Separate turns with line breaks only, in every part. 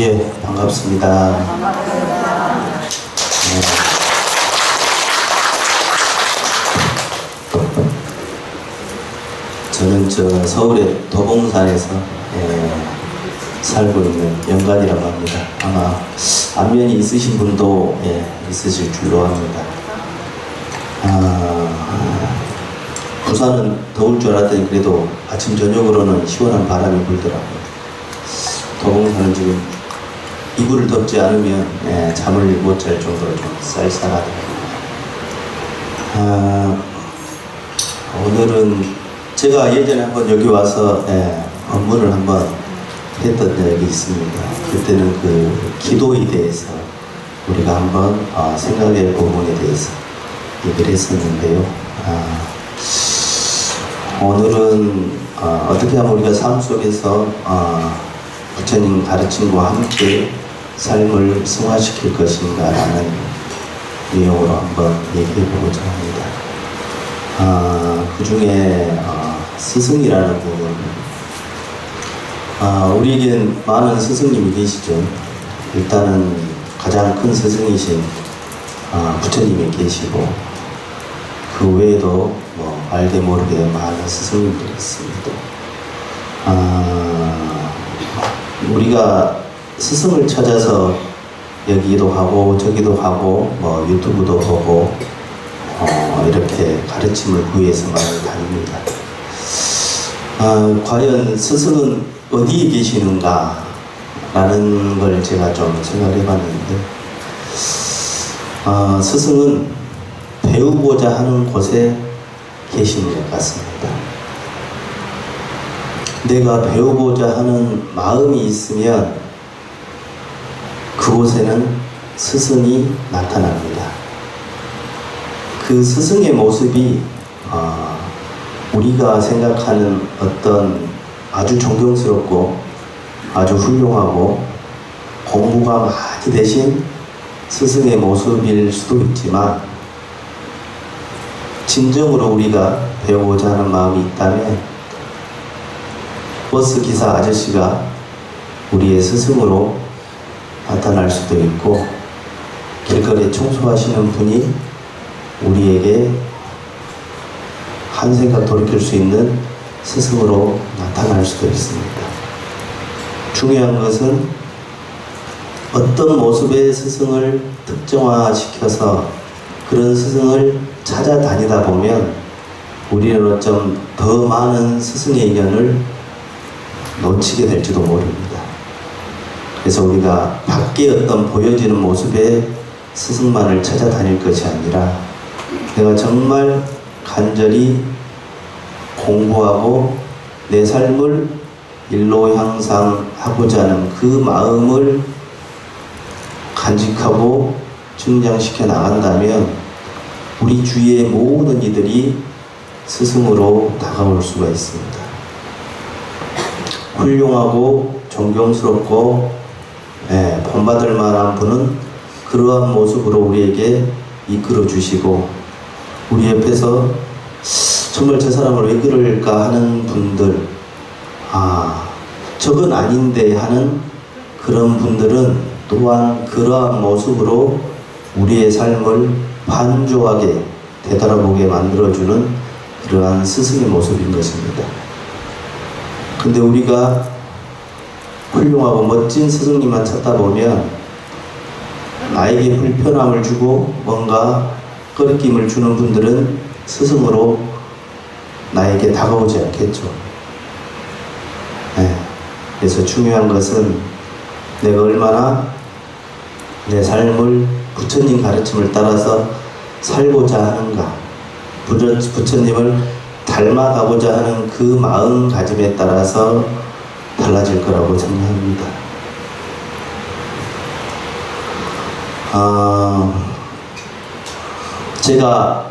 예, 반갑습니다. 네. 저는 저 서울의 도봉산에서 예, 살고 있는 영관이라고 합니다. 아마 안면이 있으신 분도 예, 있으실 줄로 합니다. 아, 부산은 더울 줄 알았더니 그래도 아침 저녁으로는 시원한 바람이 불더라고요. 도봉산은 지금 이불을 덮지 않으면 예, 잠을 못 잘 정도로 좀 쌀쌀하더라고요. 아, 오늘은 제가 예전에 한번 여기 와서 예, 업무를 한번 했던 적이 있습니다. 그때는 그 기도에 대해서 우리가 한번 어, 생각의 부분에 대해서 얘기를 했었는데요. 아, 오늘은 어, 어떻게 하면 우리가 삶 속에서 어, 부처님 가르침과 함께 삶을 승화시킬 것인가 라는 내용으로 한번 얘기해 보고자 합니다. 아, 그 중에 어, 스승이라는 부분. 아, 우리에겐 많은 스승님이 계시죠. 일단은 가장 큰 스승이신 아, 부처님이 계시고 그 외에도 뭐 알게 모르게 많은 스승님들이 있습니다. 아, 우리가 스승을 찾아서 여기도 가고 저기도 가고 뭐 유튜브도 보고 어, 이렇게 가르침을 구해서 많이 다닙니다. 아, 과연 스승은 어디에 계시는가? 라는 걸 제가 좀 생각해 봤는데, 아, 스승은 배우고자 하는 곳에 계시는 것 같습니다. 내가 배우고자 하는 마음이 있으면 그곳에는 스승이 나타납니다. 그 스승의 모습이 어, 우리가 생각하는 어떤 아주 존경스럽고 아주 훌륭하고 공부가 많이 되신 스승의 모습일 수도 있지만 진정으로 우리가 배우고자 하는 마음이 있다면 버스 기사 아저씨가 우리의 스승으로 나타날 수도 있고 길거리에 청소하시는 분이 우리에게 한 생각 돌이킬 수 있는 스승으로 나타날 수도 있습니다. 중요한 것은 어떤 모습의 스승을 특정화시켜서 그런 스승을 찾아다니다 보면 우리는 어쩜 더 많은 스승의 인연을 놓치게 될지도 모릅니다. 그래서 우리가 밖에 어떤 보여지는 모습의 스승만을 찾아다닐 것이 아니라 내가 정말 간절히 공부하고 내 삶을 일로 향상하고자 하는 그 마음을 간직하고 증장시켜 나간다면 우리 주위의 모든 이들이 스승으로 다가올 수가 있습니다. 훌륭하고 존경스럽고 예, 본받을 만한 분은 그러한 모습으로 우리에게 이끌어 주시고 우리 옆에서 정말 저 사람을 왜 그럴까 하는 분들 아 저건 아닌데 하는 그런 분들은 또한 그러한 모습으로 우리의 삶을 반조하게 되돌아보게 만들어주는 그러한 스승의 모습인 것입니다. 근데 우리가 훌륭하고 멋진 스승님만 찾다 보면 나에게 불편함을 주고 뭔가 꺼리낌을 주는 분들은 스승으로 나에게 다가오지 않겠죠. 네. 그래서 중요한 것은 내가 얼마나 내 삶을 부처님 가르침을 따라서 살고자 하는가, 부처- 부처님을 닮아가고자 하는 그 마음가짐에 따라서 달라질 거라고 생각합니다. 아, 제가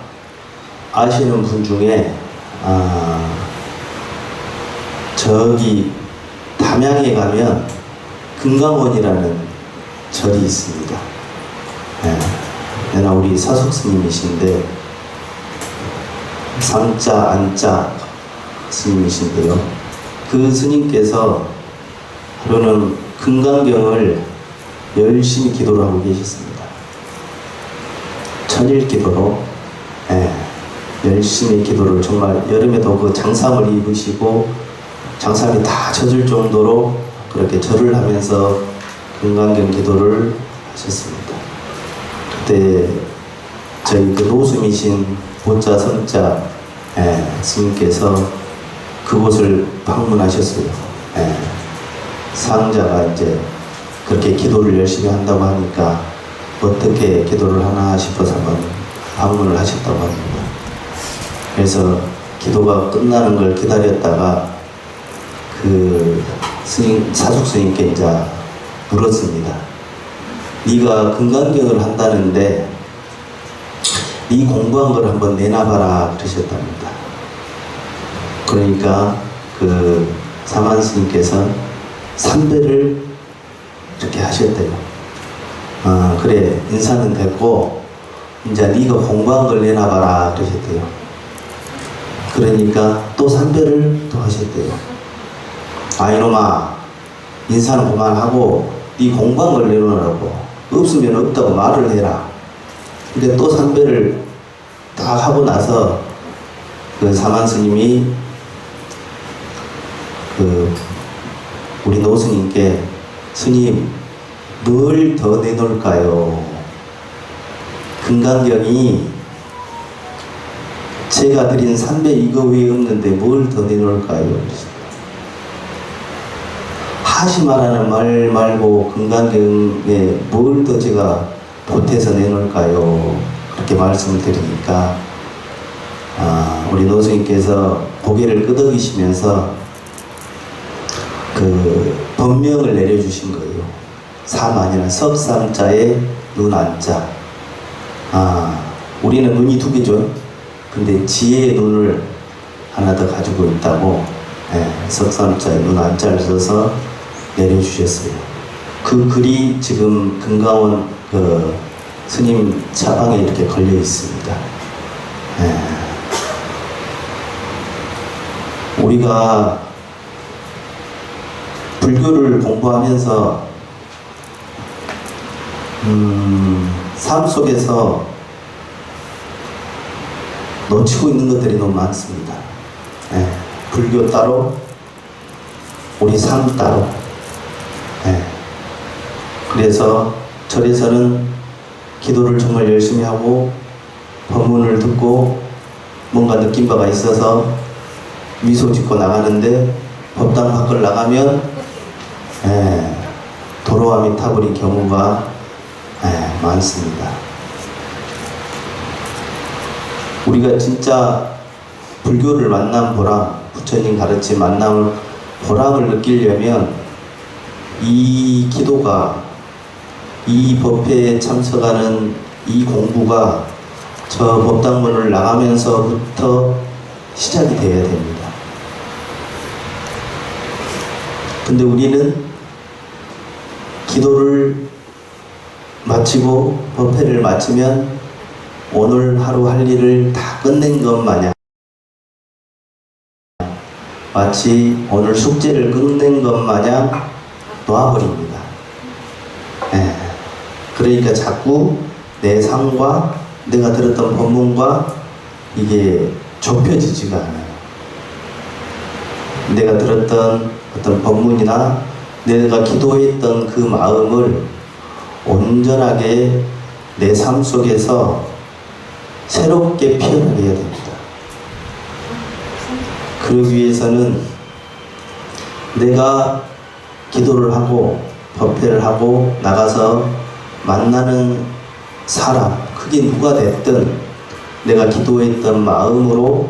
아시는 분 중에 아, 저기 담양에 가면 금강원이라는 절이 있습니다. 네, 내나 우리 사숙 스님이신데 삼자 안자 스님이신데요. 그 스님께서 하루는 금강경을 열심히 기도를 하고 계셨습니다. 천일 기도로 예, 열심히 기도를 정말 여름에도 그 장삼을 입으시고 장삼이 다 젖을 정도로 그렇게 절을 하면서 금강경 기도를 하셨습니다. 그때 저희 그 노수미신 보자 성자 예, 스님께서 그곳을 방문하셨어요. 예, 상자가 이제 그렇게 기도를 열심히 한다고 하니까 어떻게 기도를 하나 싶어서 한번 방문을 하셨다고 합니다. 그래서 기도가 끝나는 걸 기다렸다가 그 스님 사숙 스님께 이제 물었습니다. 네가 금강경을 한다는데 네 공부한 걸 한번 내놔봐라 그러셨답니다. 그러니까 그 사만 스님께서 삼배를 이렇게 하셨대요. 아 그래 인사는 됐고 이제 네가 공부한 걸 내놔봐라 그러셨대요. 그러니까 또 삼배를 또 하셨대요. 아 이놈아 인사는 그만하고 네 공부한 걸 내놓으라고 없으면 없다고 말을 해라. 근데 또 삼배를 딱 하고 나서 그 사만 스님이 그 우리 노스님께 스님 뭘 더 내놓을까요? 금강경이 제가 드린 삼배 이거 외에 없는데 뭘 더 내놓을까요? 말라는 말 말고 금강경에 뭘 더 제가 보태서 내놓을까요? 그렇게 말씀을 드리니까 아, 우리 노수님께서 고개를 끄덕이시면서 그 법명을 내려주신 거예요. 사만이는 석삼자에 눈 안자. 아, 우리는 눈이 두 개죠. 근데 지혜의 눈을 하나 더 가지고 있다고 예, 석삼자에 눈 안자를 써서 내려주셨어요. 그 글이 지금 금강원 그 스님 차방에 이렇게 걸려 있습니다. 예. 우리가 불교를 공부하면서 음, 삶 속에서 놓치고 있는 것들이 너무 많습니다. 예, 불교 따로, 우리 삶 따로. 예, 그래서 절에서는 기도를 정말 열심히 하고 법문을 듣고 뭔가 느낀 바가 있어서 미소 짓고 나가는데 법당 밖을 나가면 예, 도로함이 타버린 경우가 예, 많습니다. 우리가 진짜 불교를 만난 보람, 부처님 가르친 만남을 보람을 느끼려면 이 기도가 이 법회에 참석하는 이 공부가 저 법당문을 나가면서부터 시작이 되어야 됩니다. 근데 우리는 기도를 마치고 법회를 마치면 오늘 하루 할 일을 다 끝낸 것 마냥 마치 오늘 숙제를 끝낸 것 마냥 놓아버립니다. 예. 그러니까 자꾸 내 삶과 내가 들었던 법문과 이게 좁혀지지가 않아요. 내가 들었던 어떤 법문이나 내가 기도했던 그 마음을 온전하게 내 삶 속에서 새롭게 피어나게 해야 됩니다. 그러기 위해서는 내가 기도를 하고 법회를 하고 나가서 만나는 사람, 그게 누가 됐든 내가 기도했던 마음으로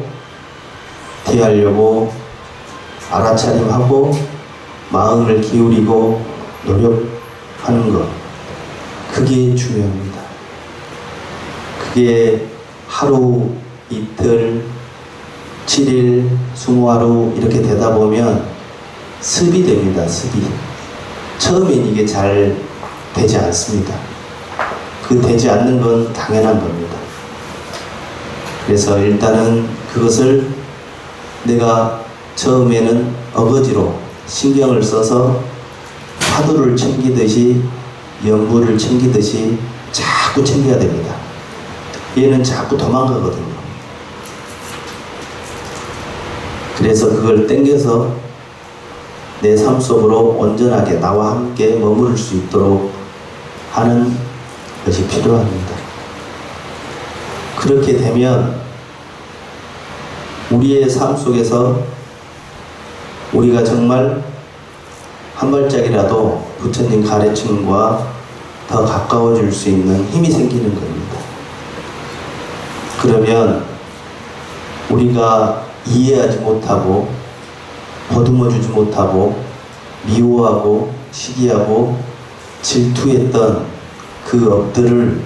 대하려고 알아차림하고 마음을 기울이고 노력하는 것. 그게 중요합니다. 그게 하루, 이틀, 7일, 20하루 이렇게 되다 보면 습이 됩니다. 습이. 처음엔 이게 잘 되지 않습니다. 그 되지 않는 건 당연한 겁니다. 그래서 일단은 그것을 내가 처음에는 어거지로 신경을 써서 파도를 챙기듯이 연부를 챙기듯이 자꾸 챙겨야 됩니다. 얘는 자꾸 도망가거든요. 그래서 그걸 땡겨서 내 삶 속으로 온전하게 나와 함께 머무를 수 있도록 하는 것이 필요합니다. 그렇게 되면 우리의 삶 속에서 우리가 정말 한 발짝이라도 부처님 가르침과 더 가까워질 수 있는 힘이 생기는 겁니다. 그러면 우리가 이해하지 못하고 보듬어주지 못하고 미워하고 시기하고 질투했던 그 업들을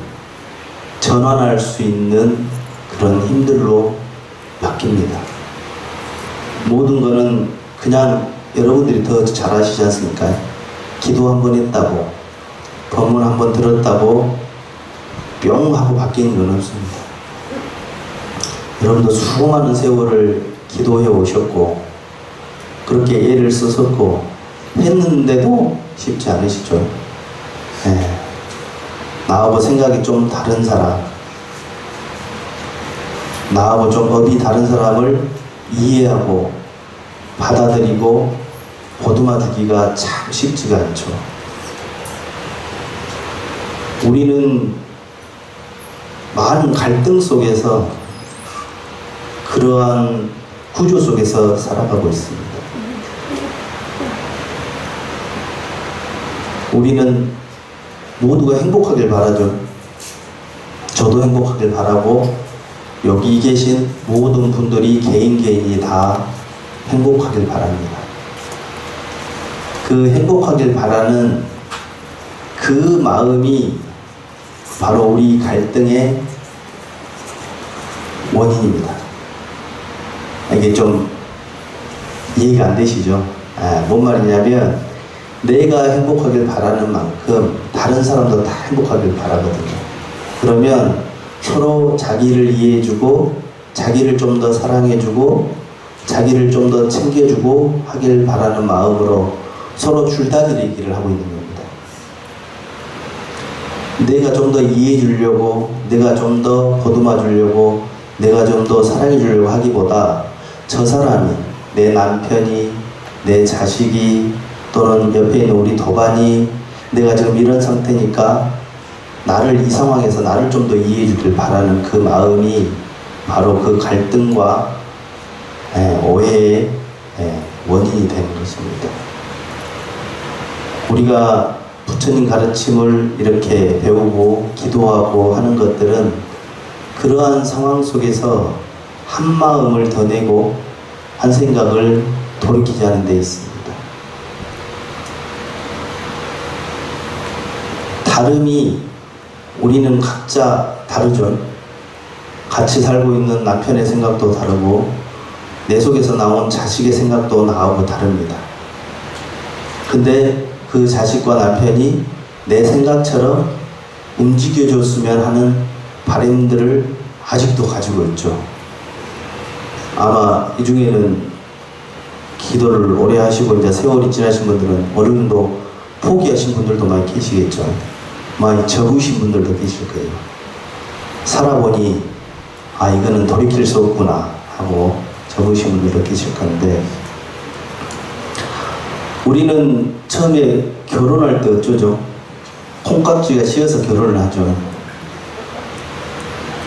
전환할 수 있는 그런 힘들로 바뀝니다. 모든 거는 그냥 여러분들이 더 잘 아시지 않습니까? 기도 한 번 했다고, 법문 한 번 들었다고, 뿅 하고 바뀌는 건 없습니다. 여러분도 수많은 세월을 기도해 오셨고, 그렇게 애를 썼었고, 했는데도 쉽지 않으시죠? 예. 나하고 생각이 좀 다른 사람, 나하고 좀 업이 다른 사람을 이해하고 받아들이고 보듬어 주기가 참 쉽지가 않죠. 우리는 많은 갈등 속에서 그러한 구조 속에서 살아가고 있습니다. 우리는 모두가 행복하길 바라죠. 저도 행복하길 바라고 여기 계신 모든 분들이 개인 개인이 다 행복하길 바랍니다. 그 행복하길 바라는 그 마음이 바로 우리 갈등의 원인입니다. 이게 좀 이해가 안 되시죠? 아, 뭔 말이냐면 내가 행복하길 바라는 만큼 다른 사람도 다 행복하길 바라거든요. 그러면 서로 자기를 이해해주고 자기를 좀 더 사랑해주고 자기를 좀 더 챙겨주고 하길 바라는 마음으로 서로 줄다리기를 하고 있는 겁니다. 내가 좀 더 이해해 주려고, 내가 좀더 보듬어 주려고, 내가 좀 더 사랑해 주려고 하기보다 저 사람이, 내 남편이, 내 자식이, 또는 옆에 있는 우리 도반이 내가 지금 이런 상태니까 나를 이 상황에서 나를 좀 더 이해해 주길 바라는 그 마음이 바로 그 갈등과 예, 오해의 예, 원인이 되는 것입니다. 우리가 부처님 가르침을 이렇게 배우고 기도하고 하는 것들은 그러한 상황 속에서 한 마음을 더 내고 한 생각을 돌이키지 않은 데 있습니다. 다름이 우리는 각자 다르죠. 같이 살고 있는 남편의 생각도 다르고 내 속에서 나온 자식의 생각도 나하고 다릅니다. 근데 그 자식과 남편이 내 생각처럼 움직여줬으면 하는 바램들을 아직도 가지고 있죠. 아마 이 중에는 기도를 오래 하시고 이제 세월이 지나신 분들은 어느 정도 포기하신 분들도 많이 계시겠죠. 많이 접으신 분들도 계실 거예요. 살아보니 아 이거는 돌이킬 수 없구나 하고 분들도 계실 건데 우리는 처음에 결혼할 때 어쩌죠? 콩깍지가 씌어서 결혼을 하죠.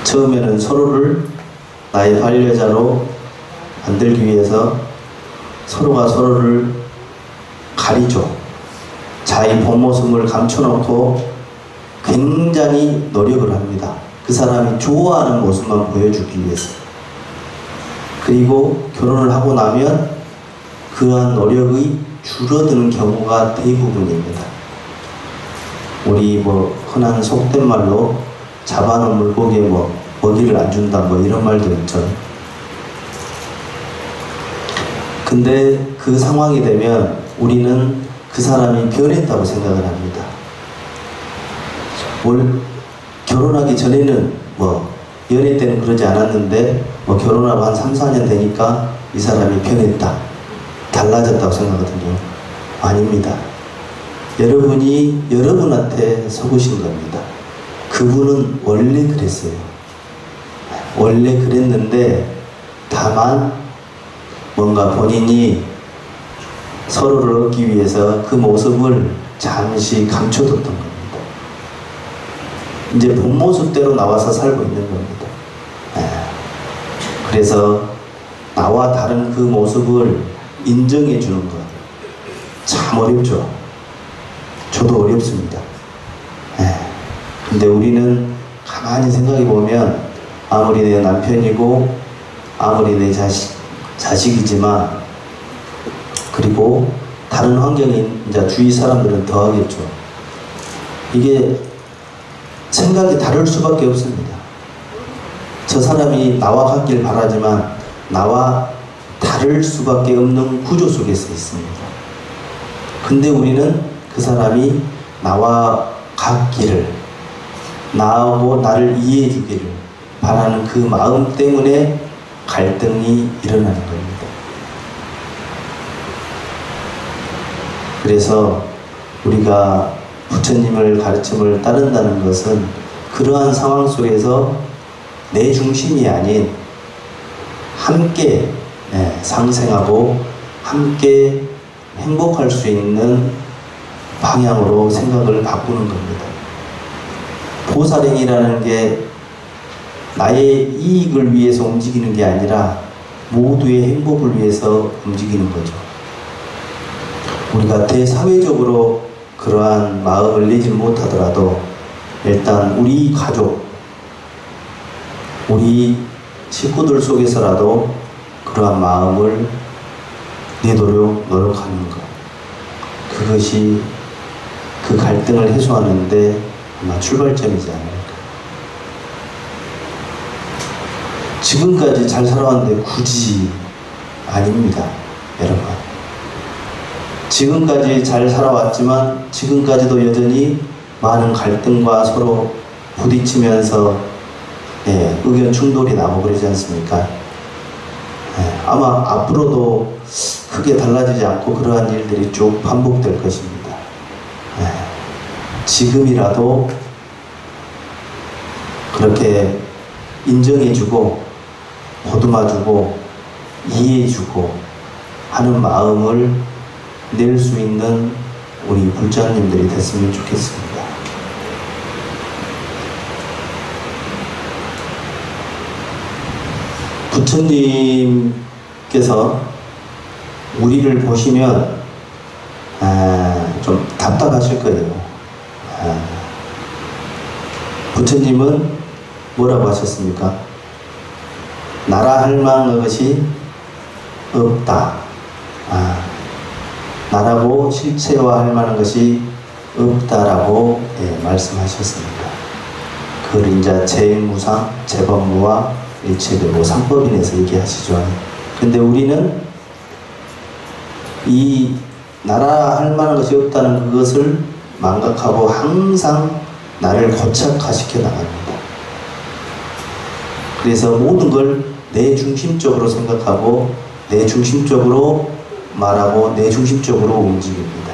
처음에는 서로를 나의 반려자로 만들기 위해서 서로가 서로를 가리죠. 자기 본 모습을 감춰놓고 굉장히 노력을 합니다. 그 사람이 좋아하는 모습만 보여주기 위해서. 그리고 결혼을 하고 나면 그러한 노력의 줄어드는 경우가 대부분입니다. 우리 뭐 흔한 속된 말로 잡아놓은 물고기에 뭐 먹이를 안 준다 뭐 이런 말도 있죠. 근데 그 상황이 되면 우리는 그 사람이 변했다고 생각을 합니다. 뭘 결혼하기 전에는 뭐 연애 때는 그러지 않았는데 뭐 결혼하고 한 3, 4년 되니까 이 사람이 변했다. 달라졌다고 생각하거든요. 아닙니다. 여러분이 여러분한테 속으신 겁니다. 그분은 원래 그랬어요. 원래 그랬는데 다만 뭔가 본인이 서로를 얻기 위해서 그 모습을 잠시 감춰뒀던 겁니다. 이제 본 모습대로 나와서 살고 있는 겁니다. 예. 그래서 나와 다른 그 모습을 인정해 주는 것. 참 어렵죠. 저도 어렵습니다. 예. 근데 우리는 가만히 생각해 보면 아무리 내 남편이고 아무리 내 자식, 자식이지만 그리고 다른 환경인 이제 주위 사람들은 더 하겠죠. 이게 생각이 다를 수밖에 없습니다. 저 사람이 나와 같길 바라지만 나와 다를 수밖에 없는 구조 속에서 있습니다. 근데 우리는 그 사람이 나와 같기를 나하고 나를 이해해 주기를 바라는 그 마음 때문에 갈등이 일어나는 겁니다. 그래서 우리가 부처님을 가르침을 따른다는 것은 그러한 상황 속에서 내 중심이 아닌 함께 예, 상생하고 함께 행복할 수 있는 방향으로 생각을 바꾸는 겁니다. 보살행이라는 게 나의 이익을 위해서 움직이는 게 아니라 모두의 행복을 위해서 움직이는 거죠. 우리가 대사회적으로 그러한 마음을 내지 못하더라도 일단 우리 가족, 우리 식구들 속에서라도 그러한 마음을 내도록 노력하는 것. 그것이 그 갈등을 해소하는데 아마 출발점이지 않을까. 지금까지 잘 살아왔는데 굳이 아닙니다. 여러분. 지금까지 잘 살아왔지만 지금까지도 여전히 많은 갈등과 서로 부딪히면서 예, 의견 충돌이 나고 그러지 않습니까? 예, 아마 앞으로도 크게 달라지지 않고 그러한 일들이 쭉 반복될 것입니다. 예, 지금이라도 그렇게 인정해주고 보듬어주고 이해해주고 하는 마음을 낼 수 있는 우리 불자님들이 됐으면 좋겠습니다. 부처님께서 우리를 보시면 아, 좀 답답하실 거예요. 아, 부처님은 뭐라고 하셨습니까? 나라 할 만한 것이 없다. 아, 나라고 실체화할 만한 것이 없다라고 예, 말씀하셨습니다. 그걸 이제 제무상, 재법무와 일체대고 상법인에서 얘기하시죠. 근데 우리는 이 나라 할 만한 것이 없다는 그것을 망각하고 항상 나를 고착화시켜 나갑니다. 그래서 모든 걸 내 중심적으로 생각하고 내 중심적으로 말하고 내 중심적으로 움직입니다.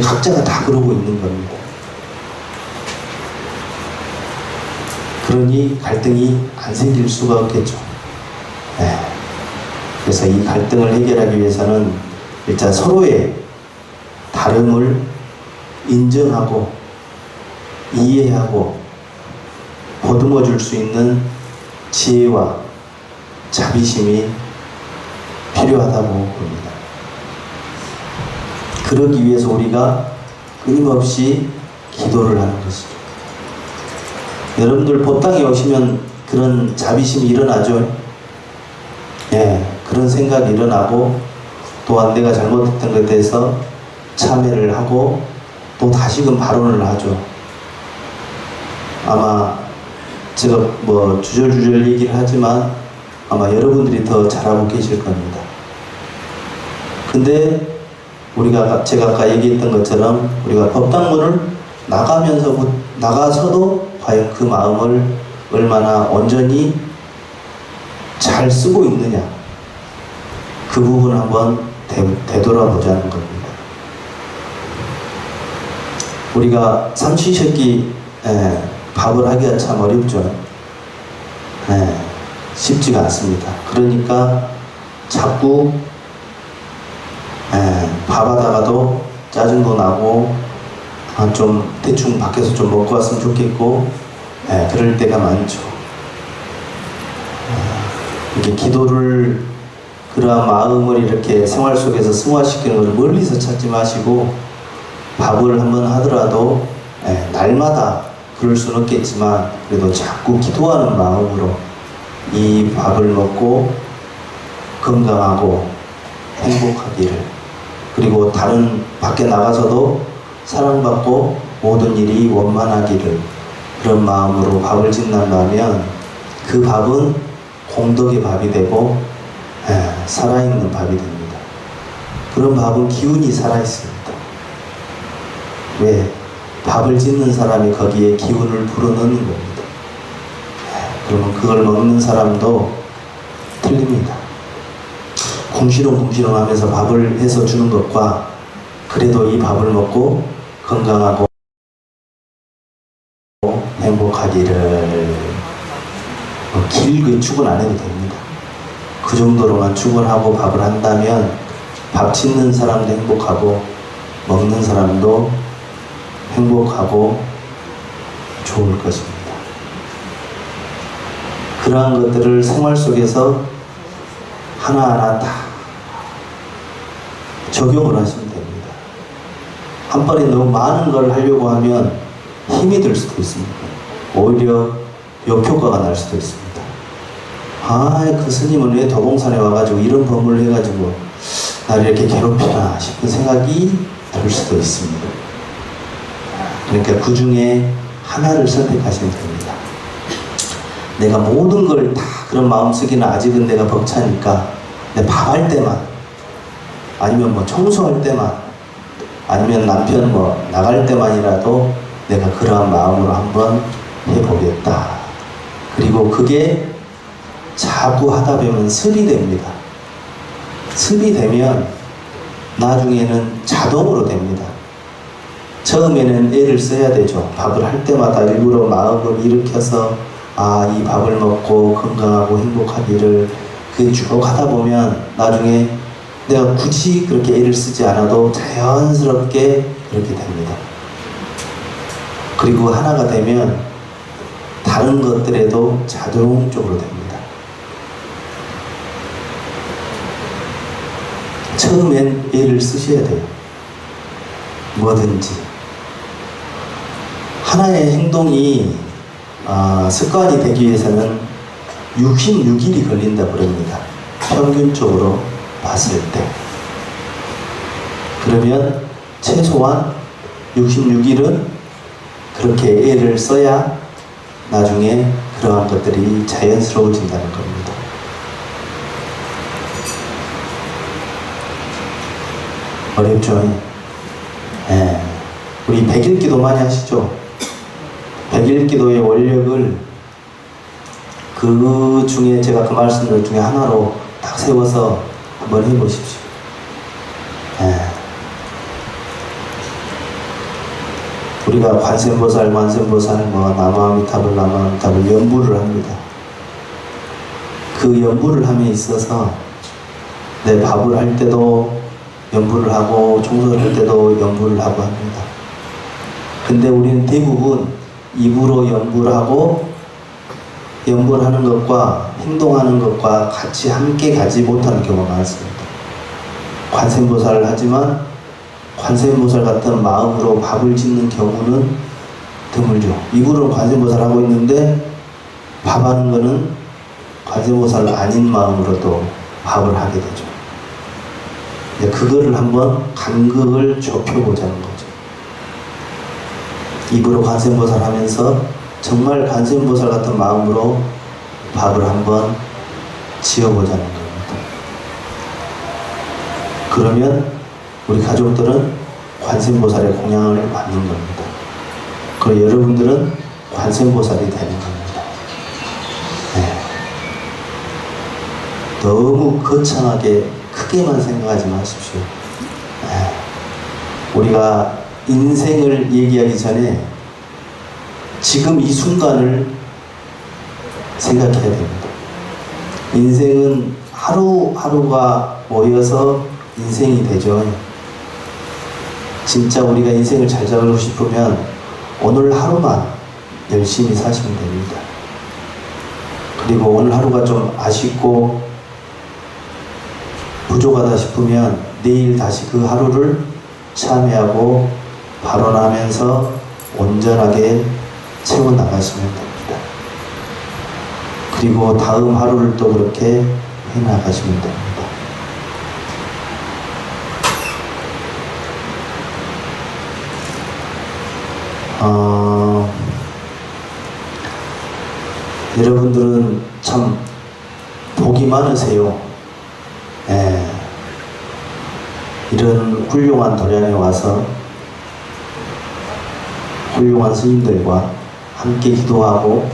각자가 다 그러고 있는 겁니다. 그러니 갈등이 안 생길 수가 없겠죠. 네. 그래서 이 갈등을 해결하기 위해서는 일단 서로의 다름을 인정하고 이해하고 보듬어 줄 수 있는 지혜와 자비심이 필요하다고 봅니다. 그러기 위해서 우리가 끊임없이 기도를 하는 것이죠. 여러분들 법당에 오시면 그런 자비심이 일어나죠. 예, 그런 생각이 일어나고 또한 내가 잘못했던 것에 대해서 참회를 하고 또 다시금 발언을 하죠. 아마 제가 뭐 주절주절 얘기를 하지만 아마 여러분들이 더 잘하고 계실 겁니다. 근데 우리가 제가 아까 얘기했던 것처럼 우리가 법당문을 나가면서 나가서도 과연 그 마음을 얼마나 온전히 잘 쓰고 있느냐 그 부분 을 한번 되, 되돌아보자는 겁니다. 우리가 삼시세끼 예, 밥을 하기가 참 어렵죠. 예, 쉽지가 않습니다. 그러니까 자꾸 예, 밥하다가도 짜증도 나고 아, 좀 대충 밖에서 좀 먹고 왔으면 좋겠고 예, 그럴 때가 많죠. 아, 이렇게 기도를 그러한 마음을 이렇게 생활 속에서 승화시키는 것을 멀리서 찾지 마시고 밥을 한번 하더라도 예, 날마다 그럴 수는 없겠지만 그래도 자꾸 기도하는 마음으로 이 밥을 먹고 건강하고 행복하기를 그리고 다른 밖에 나가서도 사랑받고 모든 일이 원만하기를 그런 마음으로 밥을 짓는다면 그 밥은 공덕의 밥이 되고 예, 살아있는 밥이 됩니다. 그런 밥은 기운이 살아있습니다. 왜? 밥을 짓는 사람이 거기에 기운을 불어넣는 겁니다. 예, 그러면 그걸 먹는 사람도 틀립니다. 궁시렁궁시렁 하면서 밥을 해서 주는 것과 그래도 이 밥을 먹고 건강하고 행복하기를 뭐 길게 축은 안 해도 됩니다. 그 정도로만 축원하고 밥을 한다면 밥 짓는 사람도 행복하고 먹는 사람도 행복하고 좋을 것입니다. 그러한 것들을 생활 속에서 하나하나 다 적용을 하시면 됩니다. 한 번에 너무 많은 걸 하려고 하면 힘이 들 수도 있습니다. 오히려 역효과가 날 수도 있습니다. 아, 그 스님은 왜 도봉산에 와가지고 이런 법을 해가지고 나를 이렇게 괴롭히나 싶은 생각이 들 수도 있습니다. 그러니까 그 중에 하나를 선택하시면 됩니다. 내가 모든 걸 다 그런 마음쓰기는 아직은 내가 벅차니까 내 밥할 때만 아니면 뭐 청소할 때만 아니면 남편 뭐 나갈 때만이라도 내가 그러한 마음으로 한번 해보겠다. 그리고 그게 자꾸 하다 보면 습이 됩니다. 습이 되면 나중에는 자동으로 됩니다. 처음에는 애를 써야 되죠. 밥을 할 때마다 일부러 마음을 일으켜서 아, 이 밥을 먹고 건강하고 행복하기를 그게 쭉 하다 보면 나중에 내가 굳이 그렇게 애를 쓰지 않아도 자연스럽게 그렇게 됩니다. 그리고 하나가 되면 다른 것들에도 자동적으로 됩니다. 처음엔 애를 쓰셔야 돼요. 뭐든지. 하나의 행동이 아, 습관이 되기 위해서는 66일이 걸린다 그럽니다. 평균적으로 봤을 때. 그러면 최소한 66일은 그렇게 애를 써야 나중에 그러한 것들이 자연스러워진다는 겁니다. 어렵죠? 예. 우리 백일 기도 많이 하시죠? 백일 기도의 원력을 그 중에 제가 그 말씀들 중에 하나로 딱 세워서 한번 해보십시오. 예. 우리가 관세음보살, 관세음보살, 뭐 남아미타불, 남아미타불 연부를 합니다. 그 연부를 함에 있어서 내 밥을 할 때도 연부를 하고 청소를 할 때도 연부를 하고 합니다. 근데 우리는 대부분 입으로 연부를 하고 연구를 하는 것과 행동하는 것과 같이 함께 가지 못하는 경우가 많습니다. 관세음보살을 하지만 관세음보살 같은 마음으로 밥을 짓는 경우는 드물죠. 입으로는 관세음보살 하고 있는데 밥하는 거는 관세음보살 아닌 마음으로도 밥을 하게 되죠. 이제 그거를 한번 간극을 좁혀보자는 거죠. 입으로 관세음보살 하면서 정말 관세음보살 같은 마음으로 밥을 한번 지어보자는 겁니다. 그러면 우리 가족들은 관세음보살의 공양을 받는 겁니다. 그리고 여러분들은 관세음보살이 되는 겁니다. 네. 너무 거창하게 크게만 생각하지 마십시오. 네. 우리가 인생을 얘기하기 전에 지금 이 순간을 생각해야 됩니다. 인생은 하루하루가 모여서 인생이 되죠. 진짜 우리가 인생을 잘 살고 싶으면 오늘 하루만 열심히 사시면 됩니다. 그리고 오늘 하루가 좀 아쉽고 부족하다 싶으면 내일 다시 그 하루를 참여하고 발언하면서 온전하게 채워나가시면 됩니다. 그리고 다음 하루를 또 그렇게 해나가시면 됩니다. 어, 여러분들은 참 복이 많으세요. 예. 이런 훌륭한 도량에 와서 훌륭한 스님들과 함께 기도하고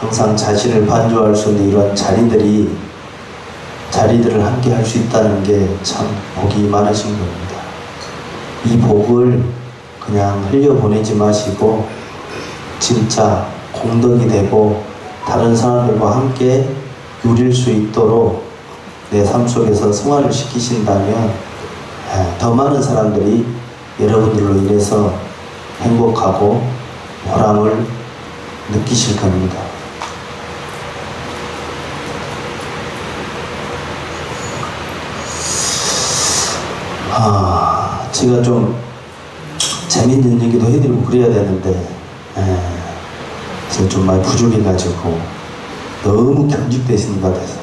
항상 자신을 반조할 수 있는 이런 자리들이 자리들을 함께 할 수 있다는 게 참 복이 많으신 겁니다. 이 복을 그냥 흘려보내지 마시고 진짜 공덕이 되고 다른 사람들과 함께 누릴 수 있도록 내 삶 속에서 승화를 시키신다면 예, 더 많은 사람들이 여러분들로 인해서 행복하고 보람을 느끼실 겁니다. 아, 제가 좀 재밌는 얘기도 해드리고 그래야 되는데, 예, 제가 좀 많이 부족해가지고 너무 경직되신 것 같아서.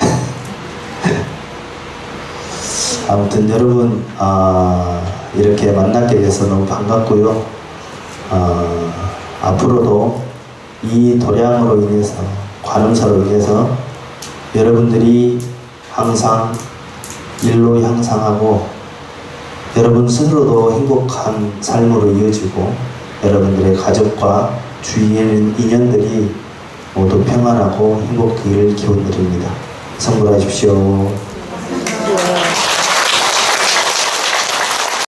아무튼 여러분, 아, 이렇게 만나게 돼서 너무 반갑고요. 아, 앞으로도 이 도량으로 인해서, 관음사로 인해서 여러분들이 항상 일로 향상하고 여러분 스스로도 행복한 삶으로 이어지고 여러분들의 가족과 있는 인연들이 모두 평안하고 행복되기를 기원드립니다. 성불하십시오.